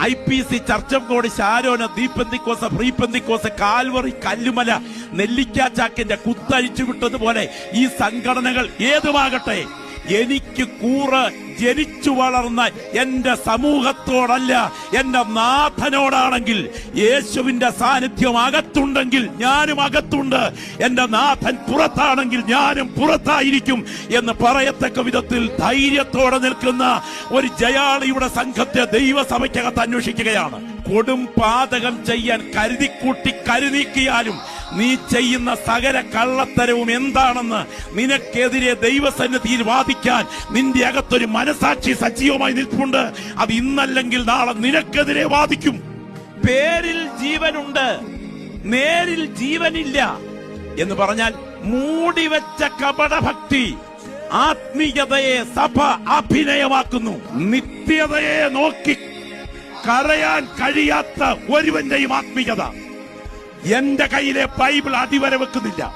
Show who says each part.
Speaker 1: I P C ചർച്ചംകോട് ശാരോന ദീപന്തിക്കോസ് ഫ്രീപന്തിക്കോസ് കാൽവറി കല്ലുമല നെല്ലിക്കാച്ചാക്കിന്റെ കുത്തഴിച്ചു വിട്ടതുപോലെ ഈ സംഘടനകൾ ഏതുമാകട്ടെ എനിക്ക് കൂറ് ജനിച്ചു വളർന്ന എന്റെ സമൂഹത്തോടല്ല എന്റെ നാഥനോടാണെങ്കിൽ യേശുവിന്റെ സാന്നിധ്യം അകത്തുണ്ടെങ്കിൽ ഞാനും അകത്തുണ്ട്. എന്റെ നാഥൻ പുറത്താണെങ്കിൽ ഞാനും പുറത്തായിരിക്കും എന്ന് പറയത്തക്ക വിധത്തിൽ ധൈര്യത്തോടെ നിൽക്കുന്ന ഒരു ജയാളിയുടെ സംഘത്തെ ദൈവസഭയ്ക്കകത്ത് അന്വേഷിക്കുകയാണ്. കൊടും പാതകം ചെയ്യാൻ കരുതിക്കൂട്ടി കരുനീക്കിയാലും നീ ചെയ്യുന്ന സകല കള്ളത്തരവും എന്താണെന്ന് നിനക്കെതിരെ ദൈവസന്നിധിയിൽ വാദിക്കാൻ നിന്റെ അകത്തൊരു മനസാക്ഷി സജീവമായി നിൽപ്പുണ്ട്. അത് ഇന്നല്ലെങ്കിൽ നാളെ നിനക്കെതിരെ വാദിക്കും. പേരിൽ ജീവനുണ്ട് നേരിൽ ജീവനില്ല എന്ന് പറഞ്ഞാൽ മൂടിവെച്ച കപടഭക്തി ആത്മീയതയെ സഭ അഭിനയമാക്കുന്നു. നിത്യതയെ നോക്കി കരയാൻ കഴിയാത്ത ഒരുവന്റെയും ആത്മീയത. എന്റെ കയ്യിലെ ബൈബിൾ അതിവരെ വെക്കുന്നില്ല